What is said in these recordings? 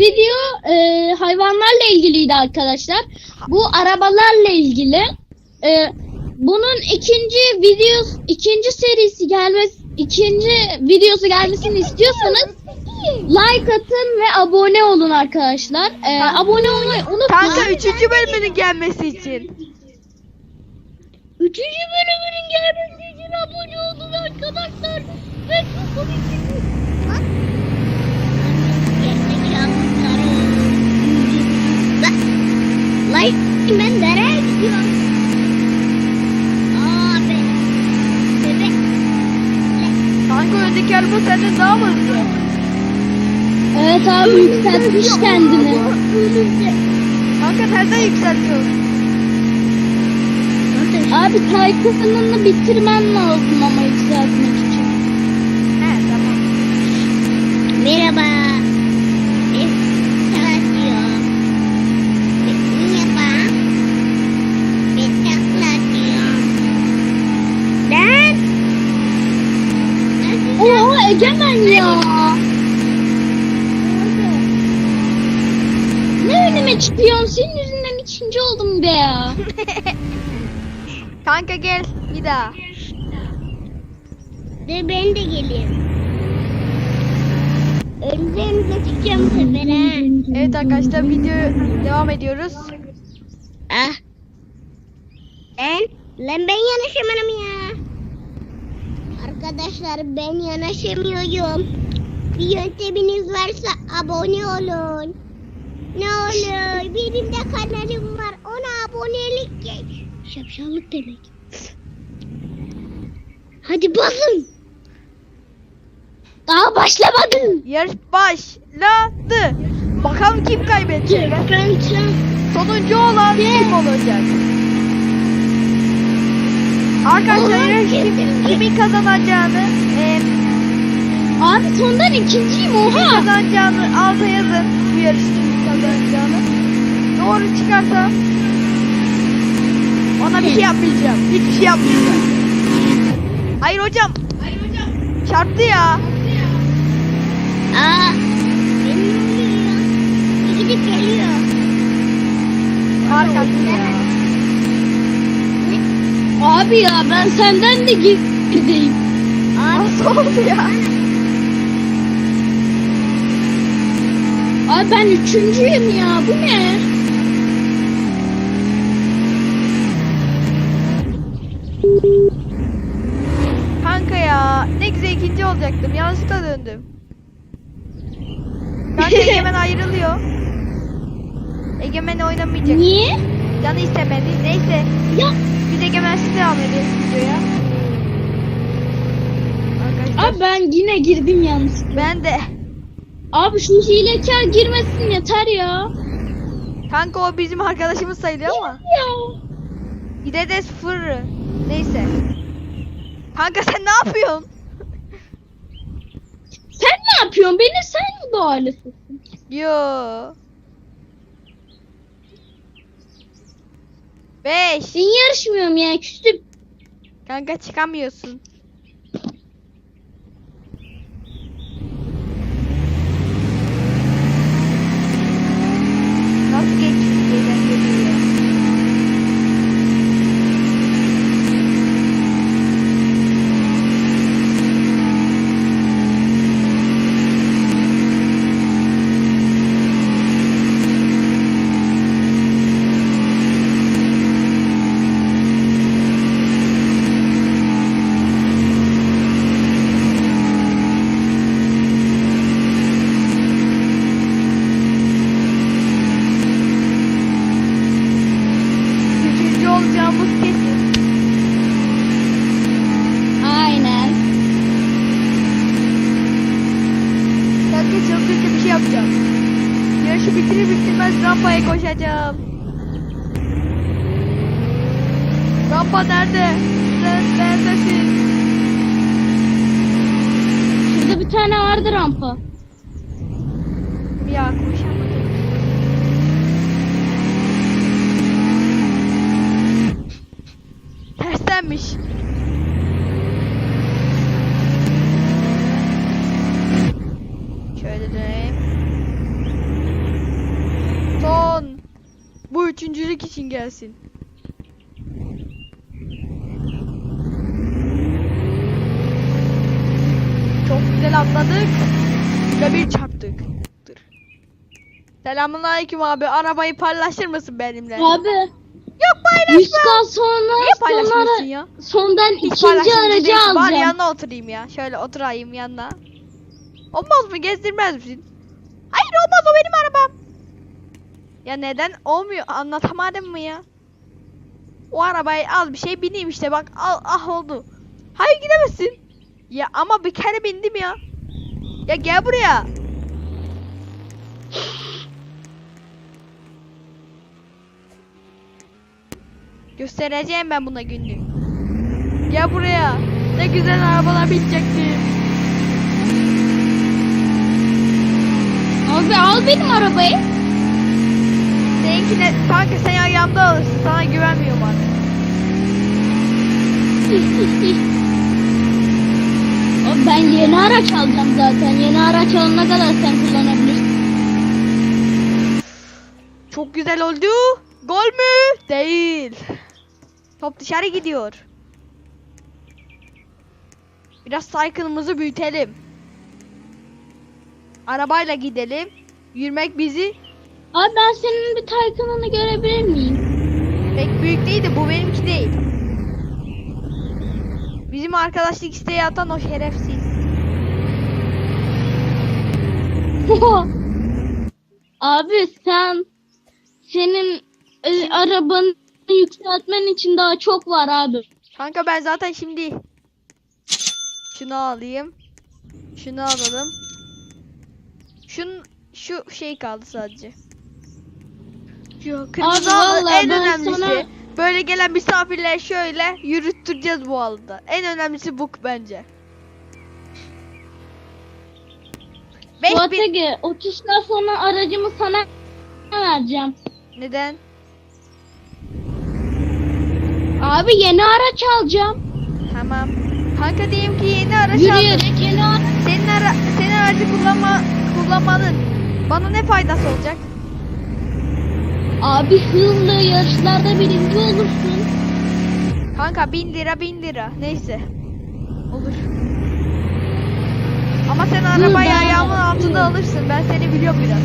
video e, hayvanlarla ilgiliydi arkadaşlar. Bu arabalarla ilgili. E, bunun ikinci video ikinci serisi gelmesi ikinci videosu gelmesini istiyorsanız like atın ve abone olun arkadaşlar. E, abone olmayı unutmayın. Kanka üçüncü bölümünün gelmesi için. Üçüncü bölümünün gelmesi için abone olun arkadaşlar. Ve Like ben nereye gidiyorum? Aa ben. Bebek. Kanka öndeki araba senden daha mı hızlı? Evet abi yükseltmiş kendini. Kanka nereden yükseltiyorsun? Abi Taycan'ını bitirmen lazım ama yükseltmek için. He tamam. Merhaba. Ben Talatıyor. Merhaba. Ben Talatıyor. Ben. Oha Egemen ya. Ne çıkıyorsun? Senin yüzünden ikinci oldum be ya. Kanka gel bir daha. De ben de geleyim. Önümüze çıkacağım bu sefer ha. Evet arkadaşlar video devam ediyoruz. Ah. Ben? Lan ben yanaşamadım ya. Arkadaşlar ben yanaşamıyorum. Bir yönteminiz varsa abone olun. Ne olur benim de kanalım var. Ona abonelik geç. Şapşallık demek. Hadi basın. Daha başlamadım. Yarış başladı. Bakalım kim kaybedecek? Ben Sonuncu olan kim olacak? Arkadaşlar yarış kim, kimin kazanacağını e, Abi sondan ikinciyim oha. kazanacağını alta yazın. Bu yarış kimin kazanacağını. Doğru çıkarsa ona bir şey yapmayacağım. Hiçbir şey yapmayacağım. Hayır hocam. Çarptı ya. Aa. Oluyor. Gidip geliyor. Ya. Abi ya ben senden de gerideyim. Abi Nasıl oldu ya? Abi ben üçüncüyüm ya. Bu ne? Kanka ya ne olacaktım. Yanlışlıkla döndüm. Kanka Egemen ayrılıyor. Egemen oynamayacak. Niye? Canı istemedi. Neyse. Ya Biz Egemensiz devam edelim videoya. Arkadaşlar. abi ben yine girdim yalnız. Ben de. Abi şu hilekar girmesin yeter ya. Kanka o bizim arkadaşımız sayılıyor ama. Ya. Yine de sıfır. Neyse. Kanka sen ne yapıyorsun? Sen ne yapıyorsun? Beni bağlısın? Yo. Beş. Ben yarışmıyorum ya küstüm. Kanka çıkamıyorsun. Nasıl geçti eğlenceli ya? Üçüncü olacağımız kesin. Aynen. Kanka çılgınca bir şey yapacağım. Yarışı bitirir bitirmez koşacağım. Rampa nerede? Neredesin? Şurada bir tane vardı rampa. Ya koşamadım. Terstenmiş. Şöyle döneyim. üçüncülük için gelsin. Çok güzel atladık ve bir çarptık. Selamun aleyküm abi. Arabayı paylaşır mısın benimle? Abi Yok paylaşma. 100k sonra Niye paylaşmıyorsun sonra ya? sondan Hiç ikinci aracı değilsin. Bari alacağım. yanına oturayım ya. Şöyle oturayım yanına. Olmaz mı? Gezdirmez misin? Hayır olmaz o benim arabam. Ya neden olmuyor? Anlatamadım mı ya? O arabayı al bir şey bineyim işte bak al ah oldu. Hayır gidemezsin. Ya ama bir kere bindim ya. Ya gel buraya. Göstereceğim ben buna günlük. Gel buraya. Ne güzel arabalar binecektim. Abi al benim arabayı. Alırsın. Sana güvenmiyorum artık. Abi ben yeni araç alacağım zaten. Yeni araç alana kadar sen kullanabilirsin. Çok güzel oldu. Gol mü? Değil. Top dışarı gidiyor. Biraz cycle'ımızı büyütelim. Arabayla gidelim. Yürümek bizi Abi ben senin bir Taycan'ını görebilir miyim? pek büyük değil de bu benimki değil. Bizim arkadaşlık isteği atan o şerefsiz. Abi sen senin e, arabanı yükseltmen için daha çok var abi. Kanka ben zaten şimdi şunu alayım. Şunu alalım. Şun şu şey kaldı sadece. Kırmızı Abi vallahi en ben önemlisi. sana- Böyle gelen misafirler şöyle yürüttüreceğiz bu halıda. En önemlisi bu bence. 5000 Fuatege 30 yıl sonra aracımı sana vereceğim. neden? Abi yeni araç alacağım. Tamam. Kanka diyelim ki yeni araç aldın. Yürüyerek yeni araç. Senin ara senin aracı kullanma kullanmanın bana ne faydası olacak? Abi hızlı yarışlarda birinci olursun. Kanka bin lira bin lira. Neyse. Olur. Ama sen arabayı ben- ayağımın altında alırsın. Ben seni biliyorum biraz.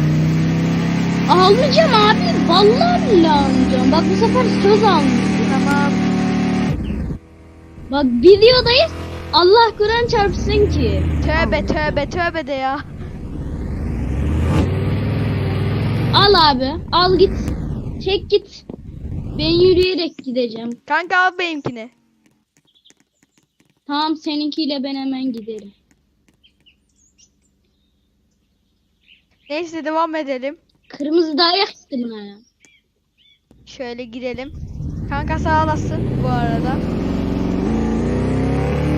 Almayacağım abi. Vallahi billahi almayacağım. Bak bu sefer söz almayacağım. Tamam. Bak videodayız. Allah Kur'an çarpsın ki. Tövbe tövbe tövbe de ya. Al abi. Al git. Çek git. Ben yürüyerek gideceğim. Kanka al benimkini. Tamam seninkiyle ben hemen giderim. Neyse devam edelim. Kırmızı daha yakıştı buna ya. Şöyle gidelim. Kanka sağ olasın bu arada.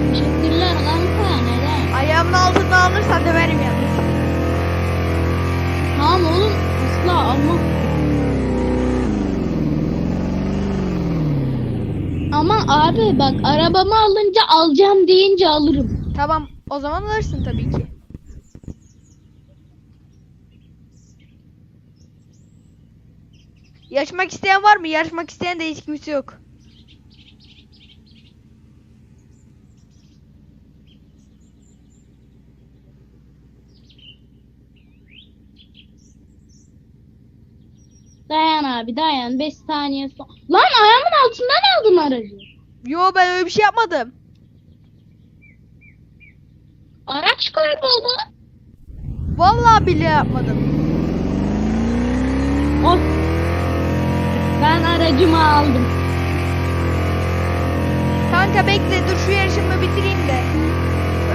Teşekkürler kanka. Neden? Ayağımın altında alırsan döverim yalnız. Tamam oğlum. Asla alma. Ama abi bak arabamı alınca alacağım deyince alırım. Tamam o zaman alırsın tabii ki. Yarışmak isteyen var mı? Yarışmak isteyen de hiç kimse yok. Dayan abi dayan 5 saniye son. Lan ayağımın altından aldın aracı. Yo ben öyle bir şey yapmadım. Araç kayboldu. Vallahi bile yapmadım. Of. Ben aracımı aldım. Kanka bekle dur şu yarışımı bitireyim de.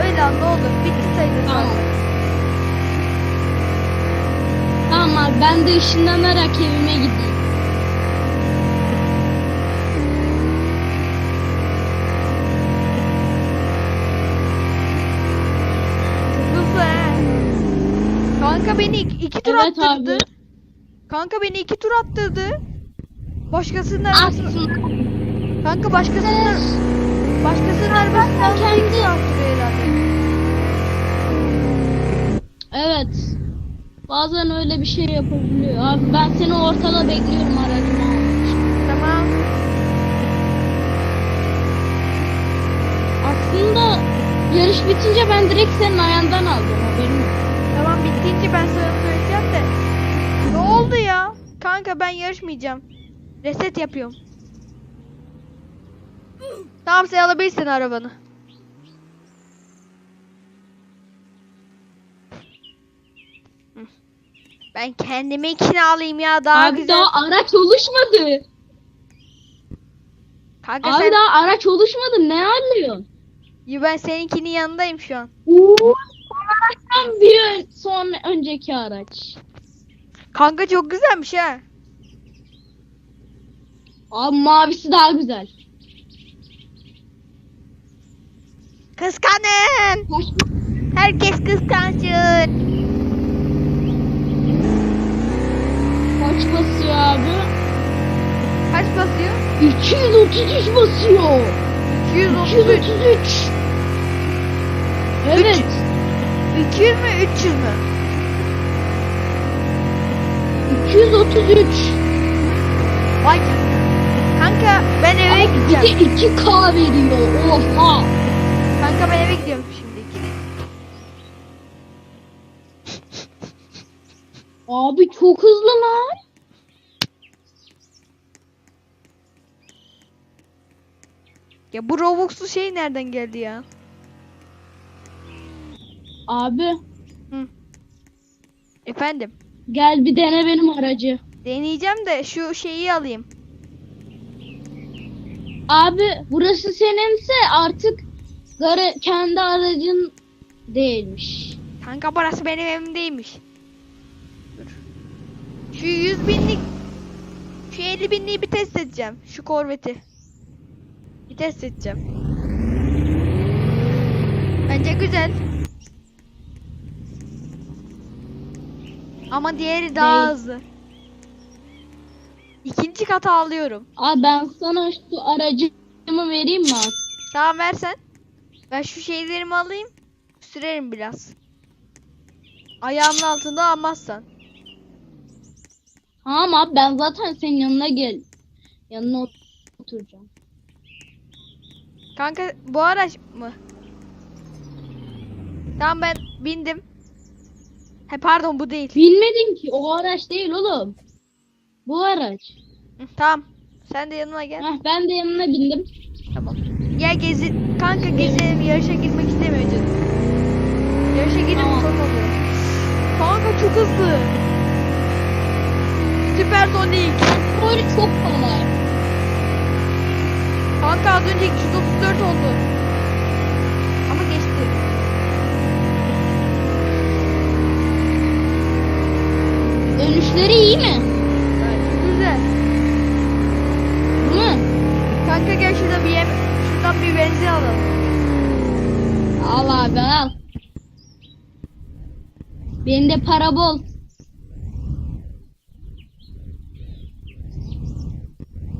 Öyle an ne olur. Bitti sayılır. Tamam. Ben de ışınlanarak evime gideyim. Kanka beni iki, iki tur Evet attırdı. abi. Kanka beni iki tur attırdı. Başkasının arabasını... Aslında Kanka başkasının... Başkasının arabasını kendi- attırıyor herhalde. evet. Bazen öyle bir şey yapabiliyor. Abi ben seni ortada bekliyorum aracımı al. Tamam. Aslında yarış bitince ben direkt senin ayağından aldım haberin yok. Tamam bittiğince ben sana söyleyeceğim de. Ne oldu ya? Kanka ben yarışmayacağım. Reset yapıyorum. Tamam sen alabilirsin arabanı. Ben kendime ikini alayım ya daha Abi güzel. daha araç oluşmadı. Kanka Abi sen daha araç oluşmadı ne anlıyorsun? Ya ben seninkinin yanındayım şu an. Son araçtan bir son önceki araç. Kanka çok güzelmiş ha. Abi mavisi daha güzel. Kıskanın. Herkes kıskansın. Kaç basıyor abi? Kaç basıyor? 233 basıyor. 233. 233. Evet. 200 mü 300 mü? 233. Vay. Kanka ben eve Abi bir gideceğim. de 2K veriyor. Oha. Kanka ben eve gidiyorum şimdi. Abi çok hızlı lan. Ya bu Robux'lu şey nereden geldi ya? Abi Efendim. gel bir dene benim aracı. Deneyeceğim de şu şeyi alayım. Abi burası seninse artık gara, kendi aracın değilmiş. Kanka burası benim evimdeymiş. Dur. Şu 100 binlik şu 50 binliği bir test edeceğim. Şu korveti. Bir test edeceğim. Bence güzel. Ama diğeri daha Değil. hızlı. İkinci kata alıyorum. Abi ben sana şu aracımı vereyim mi abi? Tamam versen. Ben şu şeylerimi alayım. Sürerim biraz. Ayağımın altında almazsan. Tamam abi ben zaten senin yanına gel. Yanına ot- oturacağım. Kanka bu araç mı? Tamam ben bindim. He pardon bu değil. Bilmedin ki o araç değil oğlum. Bu araç. Hı, tamam. Sen de yanıma gel. Heh, ben de yanına bindim. Tamam. Gel gezi. Kanka gezelim. Yarışa girmek istemiyor canım. Yarışa girin Tamam. oluyor. Kanka çok hızlı. Süpersonik. Böyle çok kolay. Kanka az önce 234 oldu. Ama geçti. Dönüşleri iyi mi? Bence güzel. Değil mi? Kanka gel şurada bir yem şuradan bir benzin alalım. Al abi al. Benim de para bol.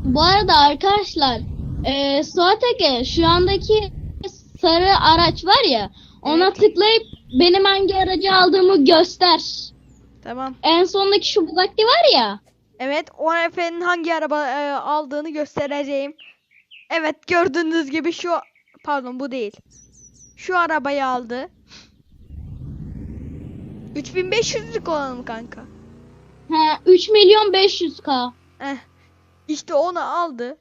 Bu arada arkadaşlar e, Suateke şu andaki sarı araç var ya ona tıklayıp benim hangi aracı aldığımı göster. Tamam. En sondaki şu Bugatti var ya. Evet, o efenin hangi araba e, aldığını göstereceğim. Evet, gördüğünüz gibi şu pardon bu değil. Şu arabayı aldı. 3500'lük olan mı kanka? He 3 milyon 500k. Eh. İşte onu aldı.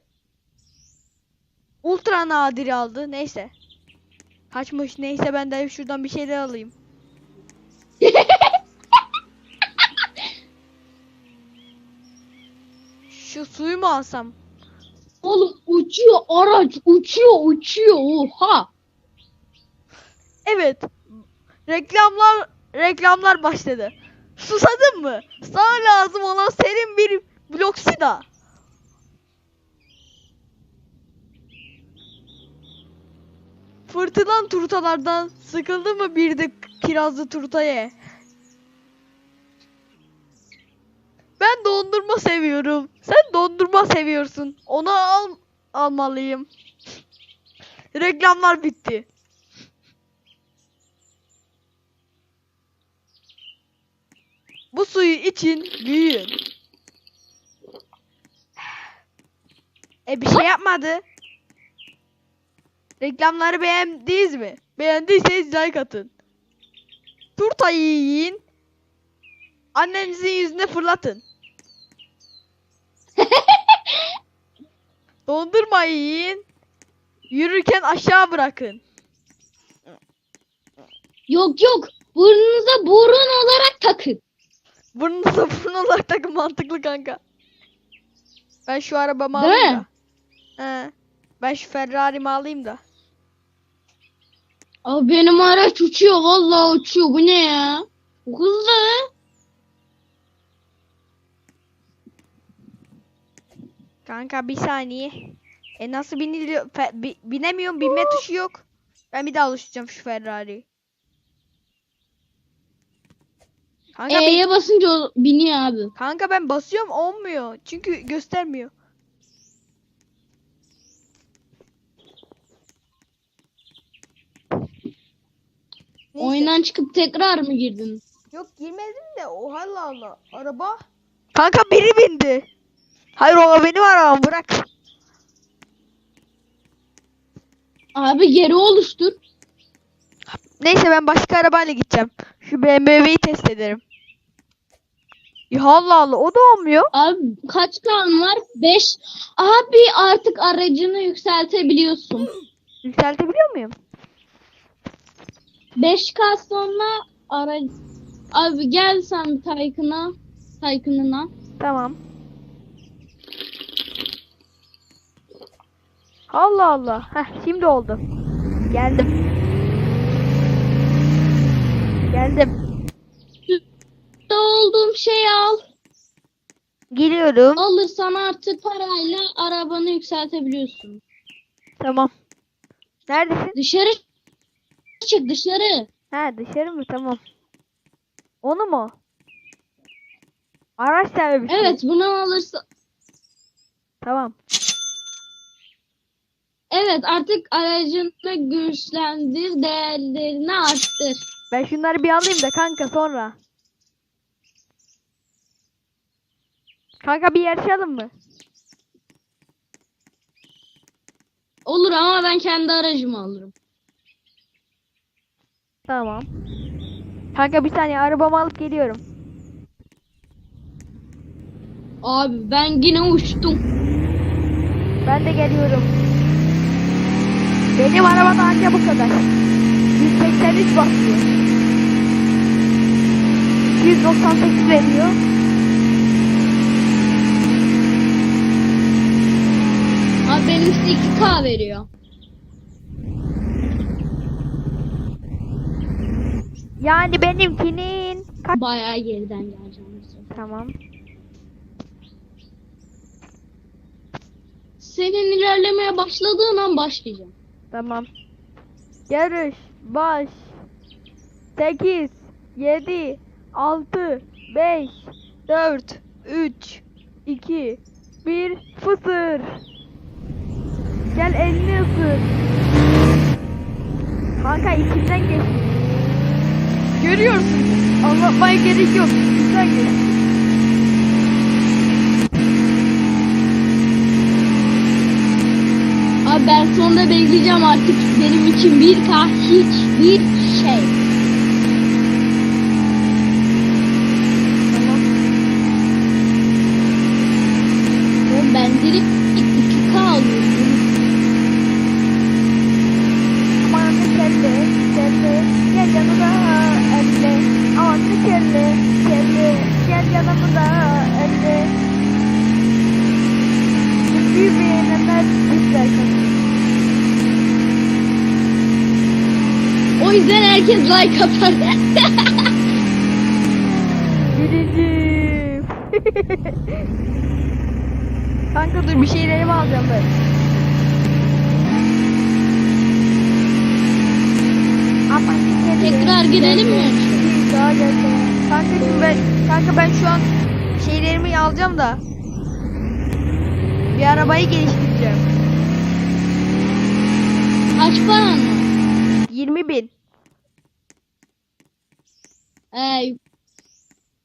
Ultra nadir aldı. Neyse. Kaçmış. Neyse ben de şuradan bir şeyler alayım. Şu suyu mu alsam? Oğlum uçuyor araç uçuyor uçuyor oha. Evet. Reklamlar reklamlar başladı. Susadın mı? Sana lazım olan serin bir bloksida. Fırtınan turtalardan sıkıldı mı bir de kirazlı turta ye. Ben dondurma seviyorum. Sen dondurma seviyorsun. Onu al almalıyım. Reklamlar bitti. Bu suyu için büyüyün. E bir şey yapmadı. Reklamları beğendiniz mi? Beğendiyseniz like atın. Turta yiyin. Annenizin yüzüne fırlatın. Dondurma yiyin. Yürürken aşağı bırakın. Yok yok. Burnunuza burun olarak takın. Burnunuza burun olarak takın mantıklı kanka. Ben şu arabamı Değil alayım mi? da. He. Ben şu Ferrari'mi alayım da. Abi benim araç uçuyor. Vallahi uçuyor. Bu ne ya? Bu Hızlı. Kanka bir saniye. E nasıl biniliyor? Fe- bi- binemiyorum. Binme tuşu yok. Ben bir daha alışacağım şu Ferrari. Kanka, bin- E'ye basınca biniyor abi. kanka ben basıyorum olmuyor. Çünkü göstermiyor. Neyse. Oyundan çıkıp tekrar mı girdin? Yok girmedim de o Allah Allah. Araba. Kanka biri bindi. Hayır o benim arabam bırak. Abi geri oluştur. Neyse ben başka arabayla gideceğim. Şu BMW'yi test ederim. Ya Allah Allah o da olmuyor. Abi kaç kan var? 5. Abi artık aracını yükseltebiliyorsun. Yükseltebiliyor muyum? 5K sonra ara Abi gel sen Taycan'a. Taycan'ına. Tamam. Allah Allah. Heh şimdi oldu. Geldim. Geldim. Ne olduğum şeyi al. Geliyorum. Alırsan artık parayla arabanı yükseltebiliyorsun. Tamam. Neredesin? Dışarı çık dışarı. Ha dışarı mı? Tamam. Onu mu? Araç sahibi. Evet bunu alırsa Tamam. Evet artık aracını güçlendir, değerlerini arttır. Ben şunları bir alayım da kanka sonra. Kanka bir yarışalım mı? Olur ama ben kendi aracımı alırım. Tamam. Kanka bir saniye arabamı alıp geliyorum. Abi ben yine uçtum. Ben de geliyorum. Benim arabada anca bu kadar. 183 basıyor. 198 veriyor. Abi benimkisi 2K veriyor. Yani benimkinin kaç? Bayağı geriden geleceğim. Tamam. Senin ilerlemeye başladığın an başlayacağım. Tamam. Yarış baş. 8 7 6 5 4 3 2 1 fısır. Gel elini ısır. Kanka içimden geçti. Görüyorsun. Anlatmaya gerek yok. Güzel geçti. Abi ben sonunda bekleyeceğim artık benim için 1K hiçbir şey. Herkes like atar. Birinci. Kanka dur bir şeylerimi alacağım ben. Tekrar girelim mi? Daha geldi. Kankacığım ben, kanka ben şu an şeylerimi alacağım da bir arabayı geliştireceğim. Kaç paran var? 20 bin. Ee,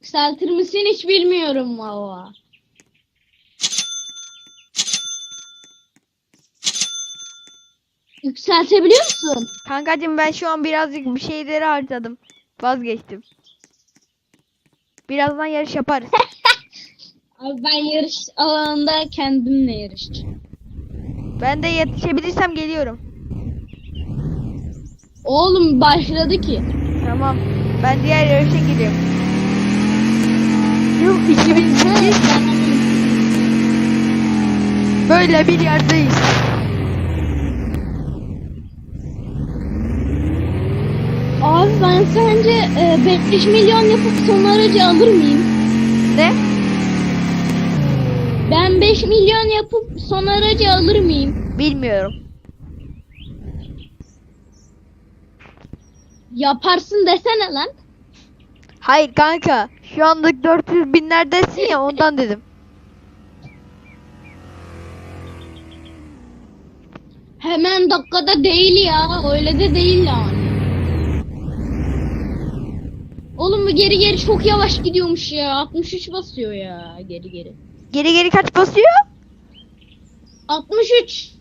yükseltir misin hiç bilmiyorum valla. Yükseltebiliyor musun? Kankacım ben şu an birazcık bir şeyleri harcadım. Vazgeçtim. Birazdan yarış yaparız. Abi ben yarış alanında kendimle yarışacağım. ben de yetişebilirsem geliyorum. Oğlum başladı ki. Tamam. Ben diğer yarışa gidiyorum. Yıl 2008 böyle bir yerdeyiz. Abi ben sence e, 5 milyon yapıp son aracı alır mıyım? Ne? Ben 5 milyon yapıp son aracı alır mıyım? Bilmiyorum. Yaparsın desene lan. Hayır kanka. Şu anlık 400 binlerdesin ya ondan dedim. Hemen dakikada değil ya. Öyle de değil yani. Oğlum bu geri geri çok yavaş gidiyormuş ya. 63 basıyor ya geri geri. Geri geri kaç basıyor? 63.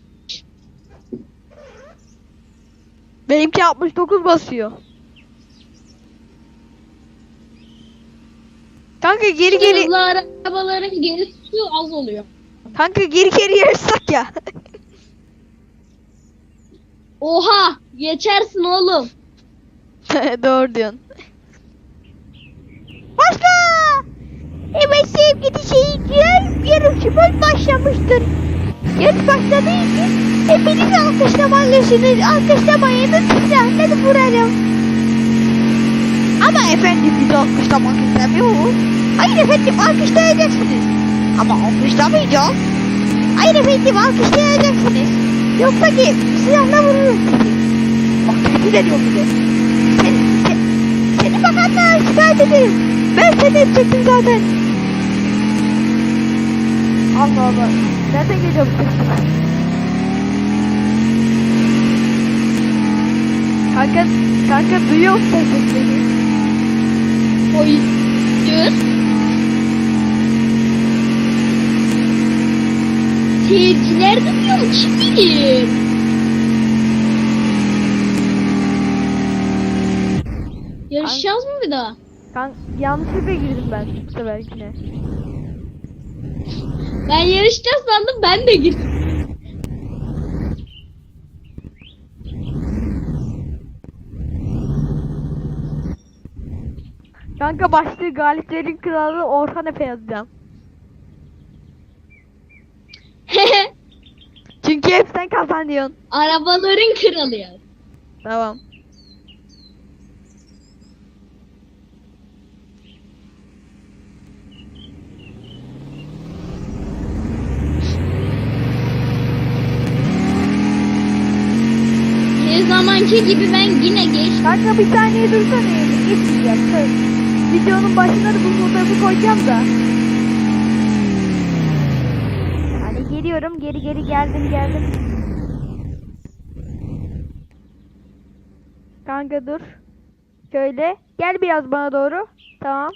Benimki 69 basıyor. Kanka geri geri Hızlı arabaların geri tutuyor az oluyor. kanka geri geri yarışsak ya. Oha! Geçersin oğlum. Doğru diyorsun. Başla! Evet sevgili seyirciler, yarışımız başlamıştır. Yarış başladığı için hepiniz alkışlamalısınız. Alkışlamayınız silahları vurarım. Ama efendim alkışlamak istemiyoruz. Hayır efendim alkışlayacaksınız. Ama alkışlamayacağız. Hayır efendim alkışlayacaksınız. Yoksa ki silahla vururum sizi. Bak tehdit ediyor bize. Seni, seni, seni bakanlığa şikayet ederim. Ben seni edecektim zaten. Allah Allah. Nereden geliyor bu ses? Kanka, kanka duyuyor musun sen sesleri? Hayır. Seyirciler duyuyor mu? Kim bilir? Yarışacağız mı bir daha? Kan yanlışlıkla girdim ben bu seferkine. Ben yarışacağız sandım ben de girdim. Kanka başlığı galiplerin kralı Orhan Efe yazacağım. Çünkü hep sen. Arabaların kralı ya. Tamam. Her zamanki gibi ben yine geç. Kanka bir saniye dursana yani. Videonun başına da bu fotoğrafı koyacağım da. Hani geliyorum. Geri geri geldim geldim. Kanka dur. Şöyle. Gel biraz bana doğru. Tamam.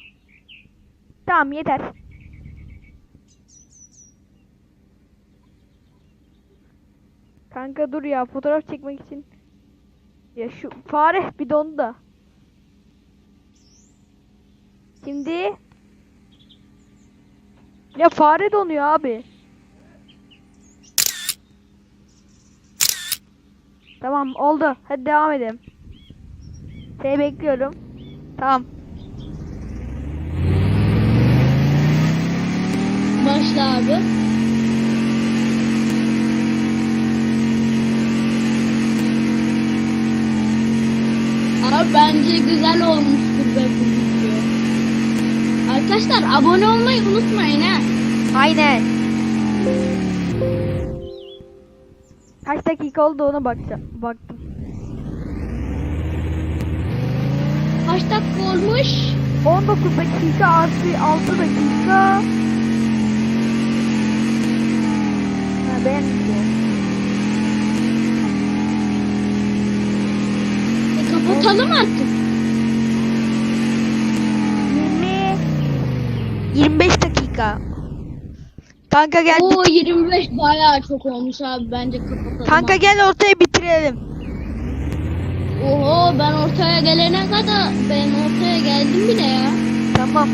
Tamam yeter. Kanka dur ya fotoğraf çekmek için. Ya şu fare bir dondu da. Şimdi ya fare donuyor abi. Tamam oldu. Hadi devam edelim. Seni bekliyorum. Tamam. Başla abi. Abi bence güzel olmuştur be bu. Arkadaşlar abone olmayı unutmayın ha. Aynen. Kaç dakika oldu ona bakacağım. Baktım. Kaç dakika olmuş? 19 dakika artı 6 dakika. Ha beğendim. E, kapatalım artık. 20 25 dakika. Kanka gel. Oo 25 bayağı çok olmuş abi bence kapatalım. Kanka abi. gel ortaya bitir bitirelim. Oho ben ortaya gelene kadar ben ortaya geldim bile ya. Tamam.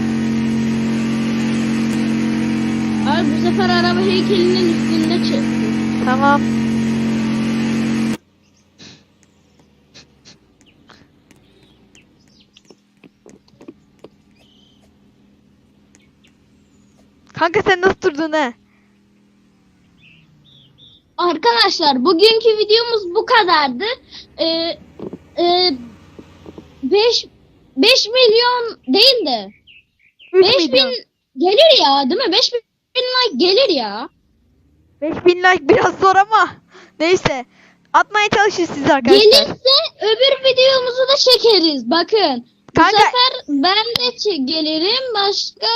Abi bu sefer araba heykelinin üstünde çıktı. Tamam. Kanka sen nasıl durdun he? Arkadaşlar bugünkü videomuz bu kadardı. Ee, e, 5 5 milyon değil de 3 5 bin gelir ya değil mi? 5 bin like gelir ya. 5000 like biraz zor ama neyse. Atmaya çalışırız siz arkadaşlar. Gelirse öbür videomuzu da çekeriz. Bakın. Kanka- Bu sefer ben de gelirim. Başka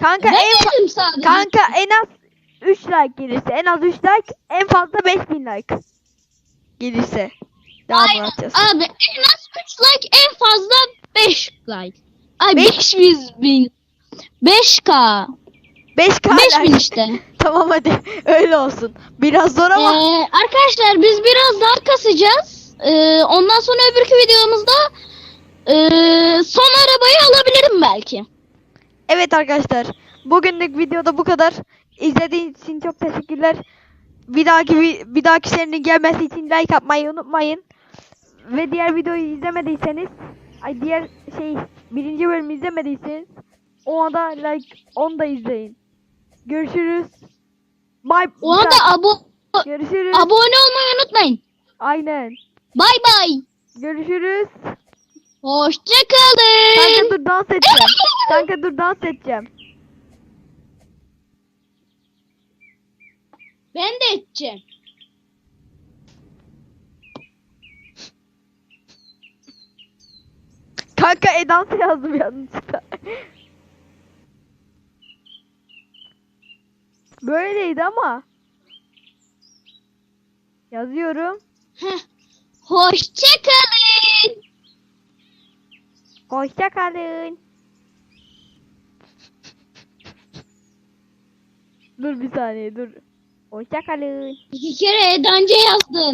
Kanka ben en dedim sadece. kanka en az 3 like gelirse en az 3 like en fazla 5000 like gelirse. Devam Aynen. atacağız. Abi en az 3 like en fazla 5 like. Ay Beş- 500 bin. 5k. 5k 5000 like. işte. tamam hadi öyle olsun. Biraz zor ama Ee, arkadaşlar biz biraz daha kasacağız. Ee, ondan sonra öbürkü videomuzda ee, son arabayı alabilirim belki. Evet arkadaşlar. Bugünlük videoda bu kadar. İzlediğiniz için çok teşekkürler. Bir dahaki bir dahaki serinin gelmesi için like atmayı unutmayın. Ve diğer videoyu izlemediyseniz ay diğer şey birinci bölümü izlemediyseniz ona da like onu da izleyin. Görüşürüz. Bye. Ona da abo Görüşürüz. abone olmayı unutmayın. Aynen. Bay bay. Görüşürüz. Hoşçakalın. Kanka dur dans edeceğim. Kanka dur dans edeceğim. Ben de edeceğim. Kanka e dans yazdım yanlışlıkla. Böyleydi ama. Yazıyorum. Heh. Hoşçakalın. Hoşça kalın. Dur bir saniye dur. Hoşça kalın. İki kere Edancı yazdın.